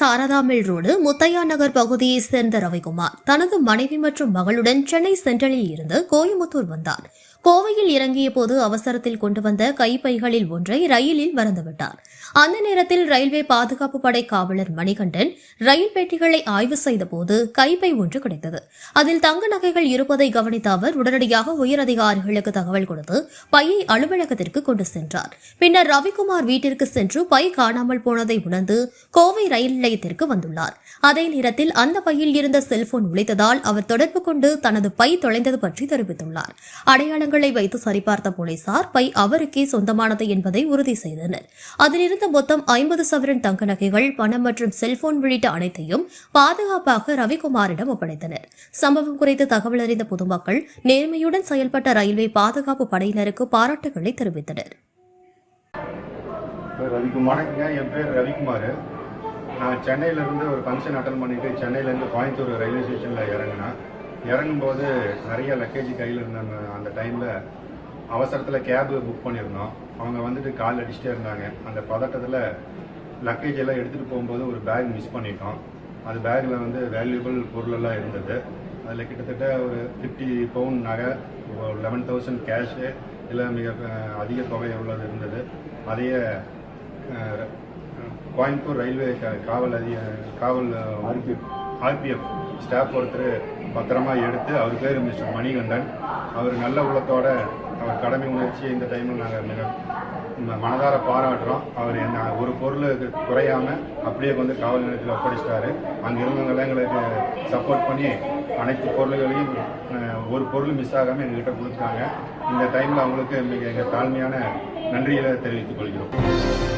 சாரதாமில் road Muthaiya Nagar பகுதியைச் சேர்ந்த ரவிக்குமார். தனது மனைவி மற்றும் மகளுடன் சென்னை சென்ட்ரலில் இருந்து கோயம்புத்தூர் வந்தார். கோவையில் இறங்கிய போது அவசரத்தில் கொண்டு வந்த கைப்பைகளில் ஒன்றை ரயிலில் மறந்துவிட்டார். அந்த நேரத்தில் ரயில்வே பாதுகாப்பு படை காவலர் மணிகண்டன் ரயில் பெட்டிகளை ஆய்வு செய்தபோது கைப்பை ஒன்று கிடைத்தது. அதில் தங்க நகைகள் இருப்பதை கவனித்த அவர் உடனடியாக உயரதிகாரிகளுக்கு தகவல் கொடுத்து பையை அலுவலகத்திற்கு கொண்டு சென்றார். பின்னர் ரவிக்குமார் வீட்டிற்கு சென்று பை காணாமல் போனதை உணர்ந்து கோவை ரயில் நிலையத்திற்கு வந்துள்ளார். அதே நேரத்தில் அந்த பையில் இருந்த செல்போன் உழைத்ததால் அவர் தொடர்பு கொண்டு தனது பை தொலைந்தது பற்றி தெரிவித்துள்ளார். அடையாளங்களை வைத்து சரிபார்த்த போலீசார் பை அவருக்கே சொந்தமானது என்பதை உறுதி செய்தனர். அதிலிருந்த மொத்தம் ஐம்பது சவரன் தங்க நகைகள் பணம் மற்றும் செல்போன் உள்ளிட்ட அனைத்தையும் பாதுகாப்பாக ரவிக்குமாரிடம் ஒப்படைத்தனர். சம்பவம் குறித்து தகவல் அறிந்த பொதுமக்கள் நேர்மையுடன் செயல்பட்ட ரயில்வே பாதுகாப்பு படையினருக்கு பாராட்டுகளை தெரிவித்தனர். ரவிக்குமார் என் பேர் ரவிக்குமார். நான் சென்னையிலேருந்து ஒரு ஃபங்க்ஷன் அட்டன் பண்ணிவிட்டு சென்னையிலேருந்து கோயம்புத்தூர் ரயில்வே ஸ்டேஷனில் இறங்கினேன் இறங்கும்போது நிறைய லக்கேஜ் கையில் இருந்தாங்க அந்த டைமில் அவசரத்தில் கேபு புக் பண்ணியிருந்தோம். அவங்க வந்துட்டு கால் அடிச்சுட்டே இருந்தாங்க. அந்த பதட்டத்தில் லக்கேஜ் எல்லாம் எடுத்துகிட்டு போகும்போது ஒரு பேக் மிஸ் பண்ணிட்டோம். அது பேக்கில் வந்து வேல்யூபிள் பொருளெல்லாம் இருந்தது. அதில் கிட்டத்தட்ட ஒரு ஃபிஃப்டி பவுண்ட் நகை லெவன் தௌசண்ட் கேஷு இல்லை மிக அதிக தொகை எவ்வளோ இருந்தது. அதையே கோயம்புத்தூர் ரயில்வே காவல் அதிக காவல் ஆர்பிஎஃப். ஸ்டாஃப் ஒருத்தர் பத்திரமா எடுத்து அவர் பேர் மிஸ்டர் மணிகண்டன். அவர் நல்ல உள்ளத்தோட அவர் கடமை உணர்ச்சி இந்த டைமில் நாங்கள் மிக மனதார பாராட்டுறோம். அவர் என்ன ஒரு பொருள் குறையாம அப்படியே வந்து காவல் நிலையத்தில் ஒப்படைச்சிட்டாரு. அங்கே இருந்தவங்களாம் எங்களுக்கு சப்போர்ட் பண்ணி அனைத்து பொருள்களையும் ஒரு பொருள் மிஸ் ஆகாமல் எங்ககிட்ட கொடுத்துட்டாங்க. இந்த டைமில் அவங்களுக்கு மிக எங்கள் தாழ்மையான நன்றிகளை தெரிவித்துக் கொள்கிறோம்.